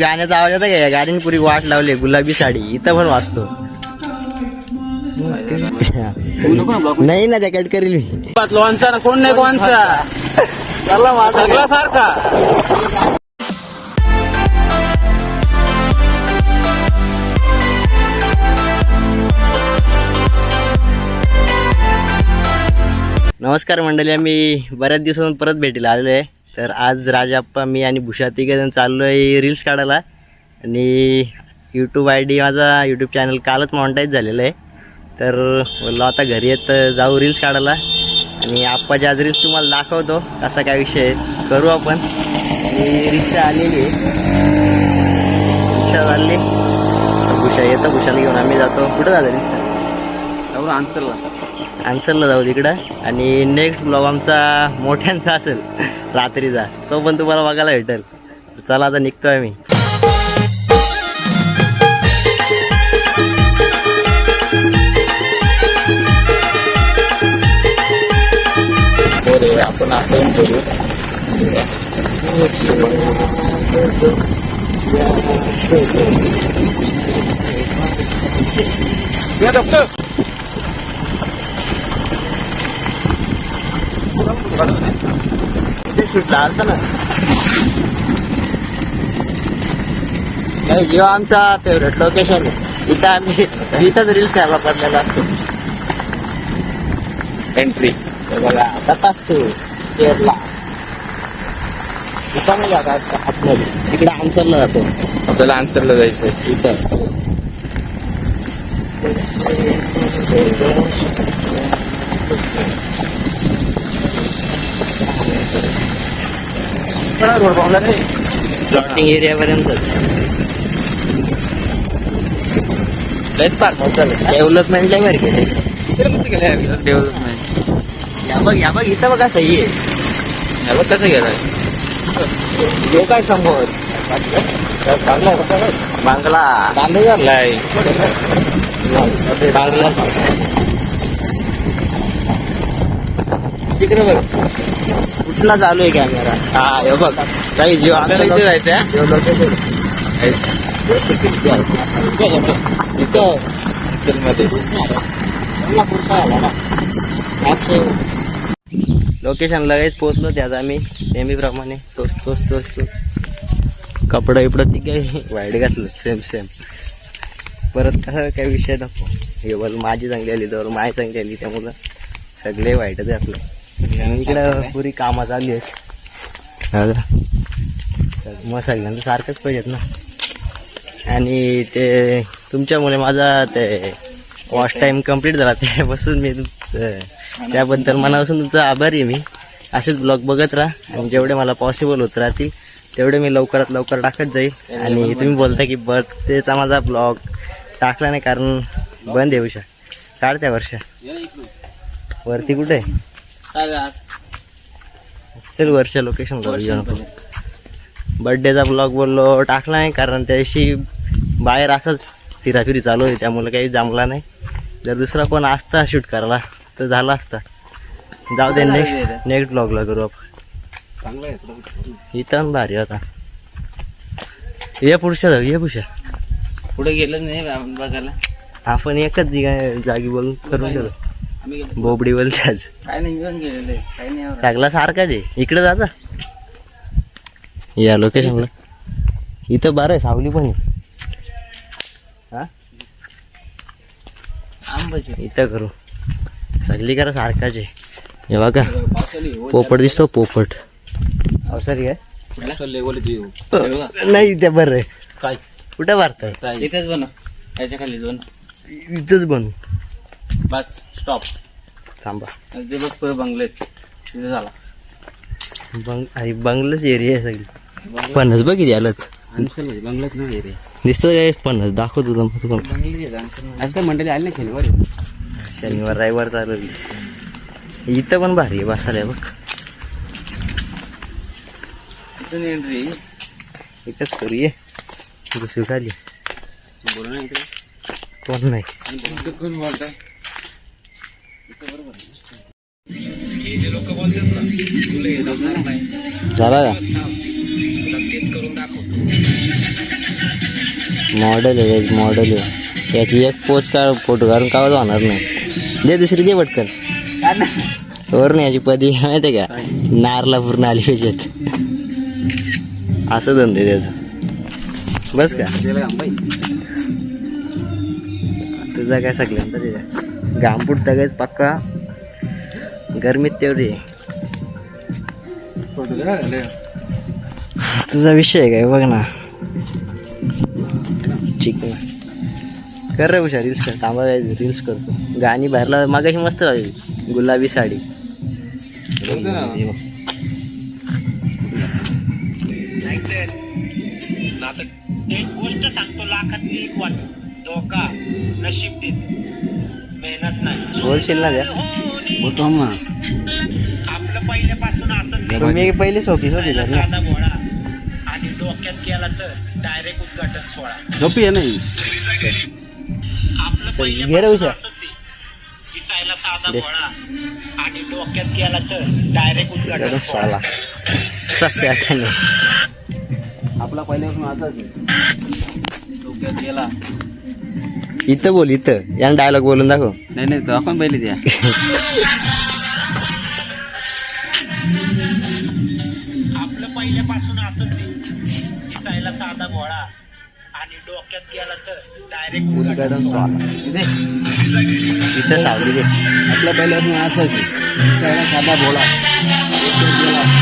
गाण्याचा आवाज येता का? गाडीने पुरी वाट लावली गुलाबी साडी. इथं पण वाचतो नाही ना त्या कट करील मी. लोणचा ना कोण नाही कोणचा चला सगळा सारखा. नमस्कार मंडळी आम्ही बऱ्याच दिवसातून परत भेटीला आलेलो आहे. तर आज राजाप्पा मी आणि भूषा तिघेजण चाललो आहे रील्स काढायला. आणि यूट्यूब आय डी माझा यूट्यूब चॅनल कालच मॉनिटाईज झालेलं आहे. तर बोललो आता घरी येत जाऊ रील्स काढायला. आणि आप्पाच्या आज रील्स तुम्हाला दाखवतो कसा काय विषय करू आपण. आणि रिक्षा आलेली आहे. रिक्षा चालली. भूषा येतं भूषाला घेऊन आम्ही जातो. कुठं झालं रिक्षा? एवढं आन्सरला आन्सरला जाऊ तिकडं. आणि नेक्स्ट ब्लॉग आमचा मोठ्यांचा असेल. रात्रीचा. तो पण तुम्हाला बघायला भेटेल. चला आता निघतोय मी. आपण असं करू डॉक्टर ते सुटला आलता ना नाही जिओ आमचा फेवरेट लोकेशन आहे इथं आम्ही इथंच रील्स खायला पडलेला असतो एंट्री बघा आता असतो केरला इथं नाही जात आता आतमध्ये तिकडे आन्सरला जातो आपल्याला आन्सरला जायचं इथं Thank प्लॉटिंग एरियापर्यंतच लयच पार्क डेव्हलपमेंट लय बरं केले डेव्हलपमेंट या बघ या बघ इथं बघा सही आहे. बघ कसं गेलाय हे काय समोर बांगला लाय बांगला. तिकडे बघ. कुठला चालू आहे कॅमेरा हा हे बघ. काही जीव आपल्याला इथे जायचं लोकेशन इथं. मध्ये लोकेशन लगेच पोहोचलो त्यात आम्ही. नेहमीप्रमाणे. तोच तोच तोच तोच. कपडं इपडं ती काही वाईट घातलं. सेम सेम परत कसं काही विषय नको. हे बोल माझी चांगली आली तर माय चांगली आली त्यामुळं सगळे वाईटच आहे आपलं इकडं पुरी कामं चालली आहेत. मग सगळ्यांचं सारखंच पाहिजेत ना. आणि ते तुमच्यामुळे माझा ते वॉच टाईम कंप्लीट झाला. त्यापासून मी तुमचं- त्याबद्दल मनापासून तुमचा आभारी आहे मी. असेच ब्लॉग बघत राहा. आणि जेवढे मला पॉसिबल होत राहतील तेवढे मी लवकरात लवकर टाकत जाईल. आणि तुम्ही बोलता की बर्थडेचा माझा ब्लॉग टाकला नाही कारण बंद येऊ शक काढत्या वर्ष. वरती कुठे चल वर्ष लोकेशन करू बर्थडेचा ब्लॉग बोललो टाकला नाही कारण त्या दिवशी बाहेर असंच फिराफिरी चालू होती त्यामुळे काही जमला नाही. जर दुसरा कोण असता शूट करायला तर झाला असता. जाऊ दे नेक्स्ट नेक्स्ट ब्लॉगला करू आपण. चांगलं आहे इथं भारी होता ये पुढच्या जाऊ ये पुढच्या. पुढे गेलं नाही बघायला. आपण एकच जिगा- जागी बघून करून गेलो. बोबडी बोलच्याच काय नाही. सगळा सारखाच आहे. इकडे जायचा या लोकेशनला इथं बरं आहे सावली पण आहे. हा? आंबाचे इथं करू. सगळी करा सारखाच आहे हे बघा. पोपट दिसतो पोपट. अवसरी आहे? नाही ते बरं आहे. काय? कुठं काय? इथेच बनव. याच्या खाली दोन इथंच बनू. बस स्टॉप थांबा. ते बघ पुढे बंगलेत तिथे झाला. बंग आई बंगलाच एरिया आहे सगळी. पन्नास बघ किती आलं बंगल्यात नाही रे दिसतं काय? पन्नास दाखवतो तुला बंगले आज काय मंडळी आली नाही खेळ बरं शनिवार रविवार चालू इथं पण भारी आहे बसायला बघ. इथून एंट्री इथंच करू ये दुसरी खाली बोल ना इकडे कोण नाही झाला का? मॉडेल आहे मॉडेल आहे. याची एक पोस्ट का फोटो काढून कावच होणार नाही. दे दुसरी दे पटकन. वरून याची पदी माहिती आहे का? नारला पूर्ण आली पाहिजेत. असं धंदे त्याचं. बस का? तुझा काय सगळ्यांतर घाम फुटता पक्का? गरमीत तेवढी. तुझा विषय काय? बघ ना. चिकन कर रे हुशार रील्स कर. थांबा रील्स करतो. गाणी बाहेरला मागाशी मस्त लागली गुलाबी साडी. गोष्ट सांगतो लाखात एक वाट धोका. नशीब देते. बोलशील ना त्या बोलतो ना आपलं पहिल्यापासून असंच तुम्ही पहिली सोपी ना. साधा भोळा आणि डोक्यात गेला तर डायरेक्ट उद्घाटन सोहळा. झोपी आहे नाही आपलं पहिल्यापासून. असंच. दिसायला साधा दे. भोळा आणि डोक्यात गेला तर डायरेक्ट उद्घाटन सोहळा. साला सख्या त्याने आपला पहिल्यापासून असाच डोक्यात गेला इथं बोल इथं. यानं डायलॉग बोलून दाखव. नाही नाही तो आपण पहिले द्या. आपलं पहिल्यापासून साधा आणि डोक्यात गेला तर डायरेक्ट उद्घाटन इथं. सावली दे. आपला पहिल्यापासून असाच त्याला साधा बोला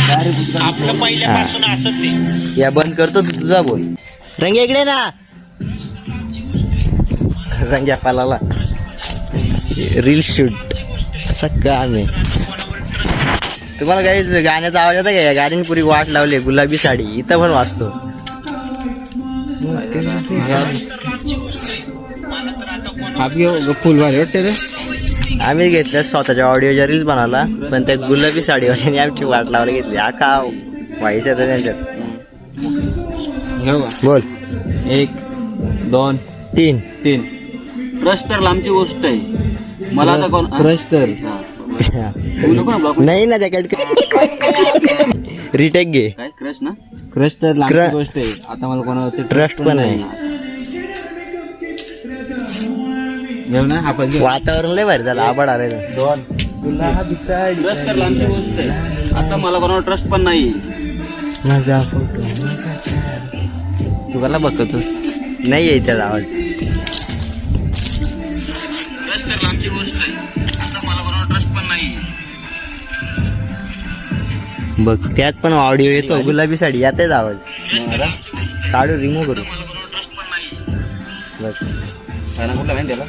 डायरेक्ट आपलं पहिल्यापासून असंच आहे. या बंद करतो तू तुझा बोल. रंग्या इकडे ना. रंग्या पालाला. रील शूट सगळं आम्ही तुम्हाला काही गाण्याचा आवाज येता का? गाडीने पुरी वाट लावली गुलाबी साडी. इथं पण वाचतो रे. आम्ही घेतल्या स्वतःच्या ऑडिओच्या रील्स बनवला पण त्या गुलाबी साडीवाल्याने आमची वाट लावली घेतली. हा का व्हायचं आहे त्यांच्यात? बोल. एक दोन तीन. तीन. क्रश तर लांबची गोष्ट आहे. मला आता कोण क्रश तर. नको ना block. नाही ना त्या रिटेक घे. काय? क्रश ना? क्रश तर लांबची गोष्ट आहे. आता मला कोणावरती Trust पण आहे. घेऊ ना आपण घेऊ. वातावरण लय भारी झालं आबाड आले दोन. ट्रस्ट तर लांबची गोष्ट आहे. आता मला कोणावर ट्रस्ट पण नाही. माझा फोटो तू कला बघतोस? नाही आहे त्याचा आवाज. बघ त्यात पण ऑडिओ येतो गुलाबी साडी यातच आवाज. काढू रिमूव्ह करू. ट्रस्ट पण नाही बघ कुठला माहिती त्याला?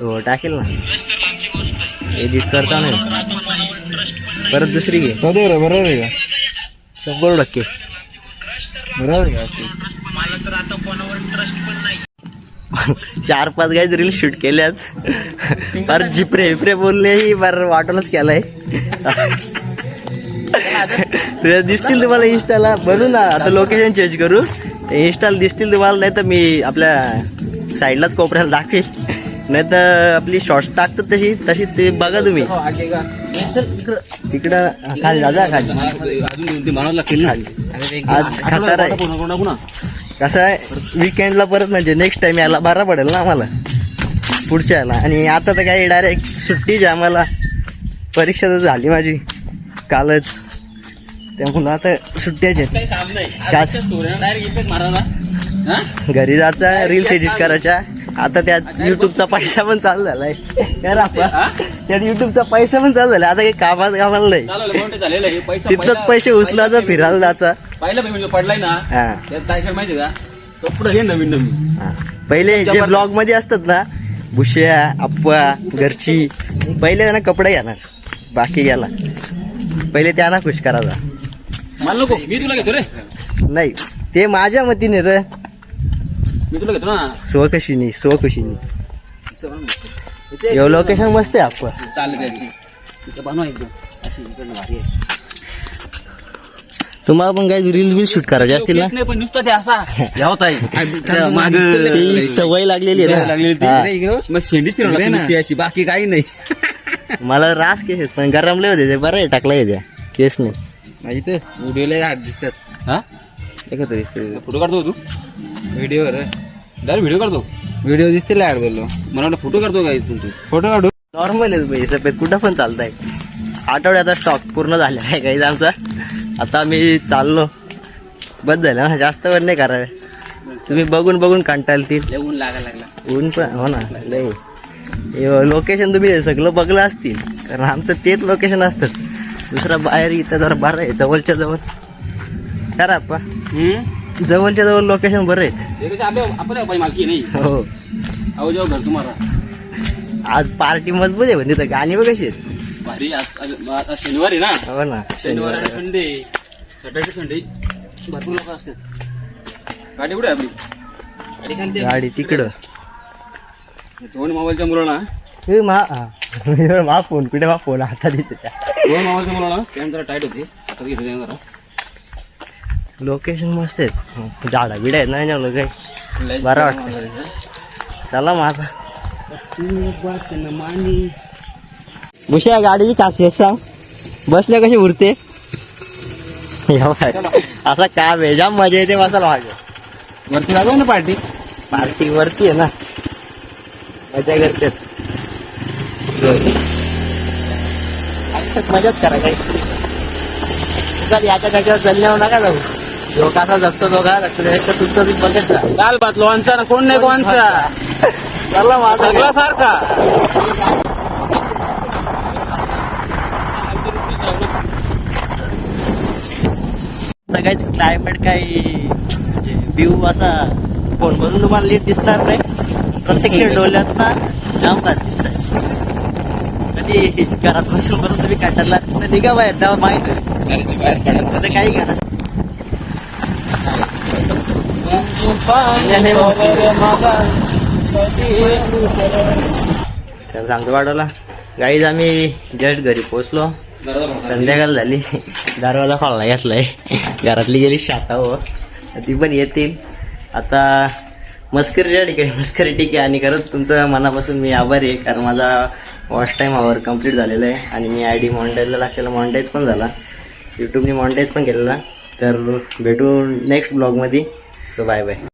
हो टाकेल ना. ट्रस्ट तर लांबची गोष्ट आहे. एडिट करता नाही. परत दुसरी घे. बरोबर आहे का? शंभर टक्के. बरोबर आहे. मला तर आता कोणावर ट्रस्ट पण नाही चार पाच गाईज रील शूट केल्यात. पर जिप्रे विप्रे बोलले ही बार वाटूनच केलाय. तुझ्या दिसतील तुम्हाला इंस्टाला बनू ना आता लोकेशन चेंज करू. इंस्टाला दिसतील तुम्हाला नाही तर मी आपल्या साईडलाच कोपऱ्याला दाखवेल. नाही तर आपली शॉर्ट्स टाकतात तशी तशी ते बघा तुम्ही. तिकडं खाली दादा खाली. आज खतर कसं आहे विकेंडला परत म्हणजे नेक्स्ट टाइम यायला बरा पडेल ना आम्हाला. पुढच्या याला आणि आता तर काही डायरेक्ट सुट्टीच आहे आम्हाला. परीक्षा तर झाली माझी. कालच. त्यामुळं आता सुट्ट्याच हा? घरी जायचा रील्स एडिट करायच्या. आता त्यात युट्यूबचा पैसा पण चालू झालाय? त्यात युट्यूबचा पैसा पण चालू झाला आता काही कामात कामाला नाही पैसा तिथलंच पैसे उचलायचा फिरायला जायचा. पहिला पडलाय ना हा. माहिती का? कपडे हे नवीन नवीन. हा. पहिले जे ब्लॉगमध्ये असतात ना बुश्या अप्पा घरची पहिले त्यांना कपडे घेणार बाकी गेला पहिले त्यांना खुश करायचा मला नको मी तुला घेतो रे. नाही ते माझ्या मतीने रे. मी तुला घेतो ना. स्वखुशीनी स्वखुशीनी यो लोकेशन मस्त आहे अप्पा चालेल त्याची तिथं बनवा एकदम. अशी इकडनं भारी आहे. तुम्हाला पण काही रील्स बिल शूट करायचे असतील ना? नाही पण नुसतं ते असा. हे होत आहे माग ती सवय लागलेली आहे लागलेली ना. ती. हा. मग शेंडीच फिरवली नुसती अशी. बाकी काही नाही. मला रास केस आहेत, पण गरमले होते ते बरं आहे टाकला येत्या केस नाही. माझी तर व्हिडिओला हात दिसतात. हा? एकत्र दिसते फोटो काढतो तू? व्हिडिओवर डायरेक्ट व्हिडिओ करतो व्हिडिओ दिसतील यार बोललो. मला वाटतं फोटो करतो काय इथून तू? फोटो काढू? नॉर्मल आहे भाई सफेद कुठं पण चालतंय. आठवड्याचा स्टॉक पूर्ण झालेला आहे काही आमचा. आता आम्ही चाललो. बस झालं ना जास्त वेळ नाही करावे. तुम्ही बघून बघून कंटाळतील. ऊन लागायला लागला. ऊन पण हो ना लय लोकेशन तुम्ही सगळं बघलं असतील. कारण आमचं तेच लोकेशन असतं. दुसरं बाहेर इथं जरा बरं आहे जवळच्या जवळ. खरं हम्म? जवळच्या जवळ लोकेशन बरं आहे मालकी नाही. हो. घर तुम्हाला. आज पार्टी मजबूत आहे म्हणजे गाणी बघ कशी शनिवार आहे ना. हो ना. शनिवार आणि संडे. सॅटर्डे संडे भरपूर लोक असतात. गाडी कुठे आपली. गाडी तिकडं. दोन मोबाईलच्या मुलांना हे मा हा. मा फोन. कुठे मा फोन? आता दिसत त्या दोन मोबाईलच्या मुलांना पॅन्ट जरा टाईट होते. आता घेतो त्याने जरा. लोकेशन मस्त आहेत. झाडा बिडा आहेत ना याच्यावर काही? बरं वाटतं. चला मग आता. भुशा गाडीची खासियत सांग. बसल्या कशी उरते? एवढं. असा काम आहे. जाम मजा येते बसायला मागे. वरती जातो ना पार्टी? पार्टी वरती आहे ना. मजा करते. मजाच करा काही. चल याच्या जागेवर जल्ल्यावर नका जाऊ. जो कसा जगतो तो का जगतो तुमचं तुम्ही बघत जा दाल भात लोणचा ना कोण नाही कोणचा चला माझा. सगळा सारखा. सगळ्याच क्लायमेट काही म्हणजे व्ह्यू असा फोन मधून तुम्हाला लीट दिसणार नाही. प्रत्यक्ष डोल्यात ना जाम भात दिसतंय. कधी घरात बसून बसून तुम्ही कंटाळला असता तर निघा बाहेर तेव्हा माहीत होईल. घराच्या बाहेर पडत आता काही करा तर सांगतो वाटवला गाईज आम्ही जस्ट घरी पोचलो संध्याकाळ झाली. दरवाजा खोलला घेतलाय. घरातली गेली शातावर ती पण येतील. आता मस्करीच्या ठिकाणी मस्करी ठीक आहे. आणि खरंच तुमचं मनापासून मी आभारी आहे कारण माझा वॉच टाईम आवर कंप्लीट झालेला आहे. आणि मी आय डी मॉनिटाईजला लागलेला मॉनिटाईज पण झाला. यूट्यूबने मॉनिटाईज पण केलेला. तर भेटू नेक्स्ट ब्लॉगमध्ये सो बाय बाय